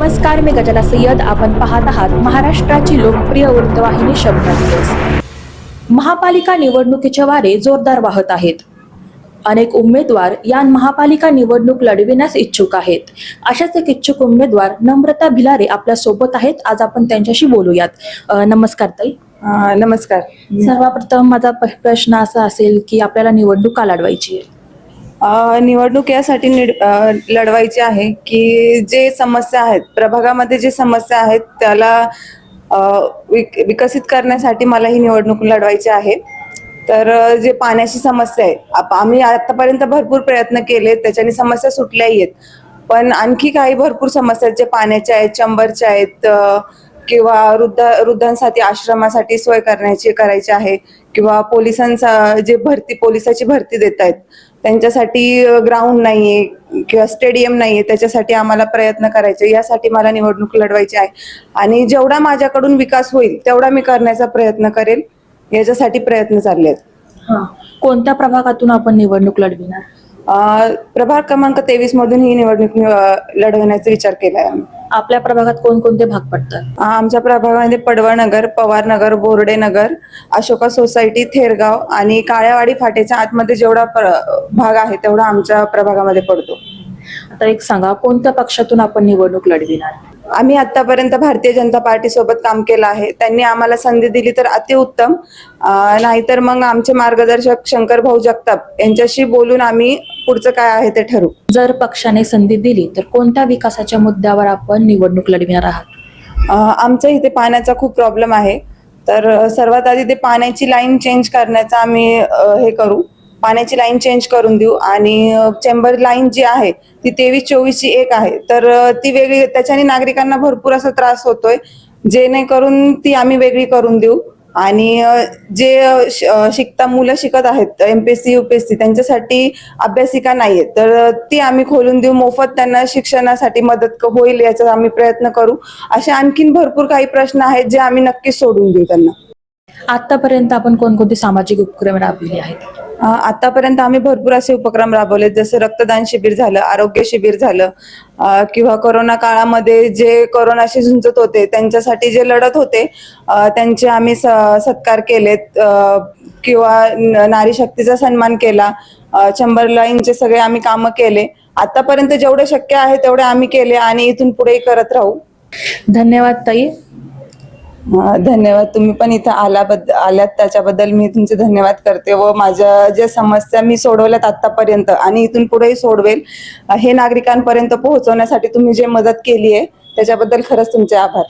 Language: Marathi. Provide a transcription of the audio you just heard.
नमस्कार मी गजला सय्यद. आपण पाहत आहात महाराष्ट्राची लोकप्रिय वृत्तवाहिनी शब्द दिवस. महापालिका निवडणुकीचे वारे जोरदार वाहत आहेत. अनेक उमेदवार या महापालिका निवडणूक लढविण्यास इच्छुक आहेत. अशाच एक इच्छुक उमेदवार नम्रता भिलारे आपल्यासोबत आहेत. आज आपण त्यांच्याशी बोलूयात. नमस्कार ताई. नमस्कार. सर्वप्रथम माझा प्रश्न असा असेल की आपल्याला निवडणूक का लढवायची आहे? निवडणूक यासाठी निड- लढवायची आहे की जे समस्या आहेत प्रभागामध्ये जे समस्या आहेत त्याला विक- विकसित करण्यासाठी मला ही निवडणूक लढवायची आहे. तर जे पाण्याची समस्या आहे आप- आम्ही आतापर्यंत भरपूर प्रयत्न केले त्याच्याने समस्या सुटल्याही आहेत. पण आणखी काही भरपूर समस्या आहेत जे पाण्याच्या आहेत चंबरच्या आहेत किंवा वृद्ध वृद्धांसाठी आश्रमासाठी सोय करण्याची करायची आहे किंवा पोलिसांचा जे भरती पोलिसाची भरती देत आहेत. त्यांच्यासाठी ग्राउंड नाहीये किंवा स्टेडियम नाहीये त्याच्यासाठी आम्हाला प्रयत्न करायचे. यासाठी मला निवडणूक लढवायची आहे. आणि जेवढा माझ्याकडून विकास होईल तेवढा मी करण्याचा प्रयत्न करेल याच्यासाठी प्रयत्न चालले आहेत. कोणत्या प्रभागातून आपण निवडणूक लढविणार? प्रभाग क्रमांक तेवीस मधून ही निवडणूक लढवण्याचा विचार केलाय आम्ही. आपल्या प्रभागात कोणकोणते भाग पडतात? आमच्या प्रभागामध्ये पडवळनगर पवारनगर बोर्डे नगर अशोका सोसायटी थेरगाव आणि काळ्यावाडी फाटेच्या आतमध्ये जेवढा भाग आहे तेवढा आमच्या प्रभागामध्ये पडतो. आता एक सांगा कोणत्या पक्षातून आपण निवडणूक लढविणार? आम्ही आतापर्यंत भारतीय जनता पार्टी सोबत काम केलं आहे. त्यांनी आम्हाला संधी दिली तर अतिउत्तम. नाहीतर मग आमचे मार्गदर्शक शंकर भाऊ जगताप यांच्याशी बोलून आम्ही पुढचं काय आहे ते ठरवू. जर पक्षाने संधी दिली तर कोणत्या विकासाच्या मुद्द्यावर आपण निवडणूक लढविणार आहात? आमच्या इथे पाण्याचा खूप प्रॉब्लेम आहे. तर सर्वात आधी ते पाण्याची लाईन चेंज करण्याचा आम्ही हे करू. पाण्याची लाईन चेंज करून देऊ आणि चेंबर लाईन जी आहे ती तेवीस चोवीसची एक आहे. तर ती वेगळी त्याच्याने नागरिकांना भरपूर असा त्रास होतोय जेणेकरून ती आम्ही वेगळी करून देऊ. आणि जे शिकता मुलं शिकत आहेत एमपीएससी युपीएससी त्यांच्यासाठी अभ्यासिका नाहीये तर ती आम्ही खोलून देऊ. मोफत त्यांना शिक्षणासाठी मदत होईल याचा आम्ही प्रयत्न करू. असे आणखीन भरपूर काही प्रश्न आहेत जे आम्ही नक्कीच सोडून देऊ त्यांना. आतापर्यंत आपण कोणकोणते सामाजिक उपक्रम राबविले आहेत? आतापर्यंत आम्ही भरपूर असे उपक्रम राबवले जसे रक्तदान शिबिर झालं आरोग्य शिबिर झालं किंवा कोरोना काळामध्ये जे कोरोनाशी झुंजत होते त्यांच्यासाठी जे लढत होते त्यांचे आम्ही सत्कार केलेत. किंवा नारी शक्तीचा सन्मान केला. चंबर लाईनचे सगळे आम्ही कामं केले. आतापर्यंत जेवढे शक्य आहे तेवढे आम्ही केले आणि इथून पुढेही करत राहू. धन्यवाद ताई. धन्यवाद. तुम्ही पण इथं आल्याबद्दल आल्यात त्याच्याबद्दल मी तुमचे धन्यवाद करते व माझ्या ज्या समस्या मी सोडवल्यात आतापर्यंत आणि इथून पुढेही सोडवेल हे नागरिकांपर्यंत पोहोचवण्यासाठी तुम्ही जे मदत केली आहे त्याच्याबद्दल खरंच तुमचे आभार.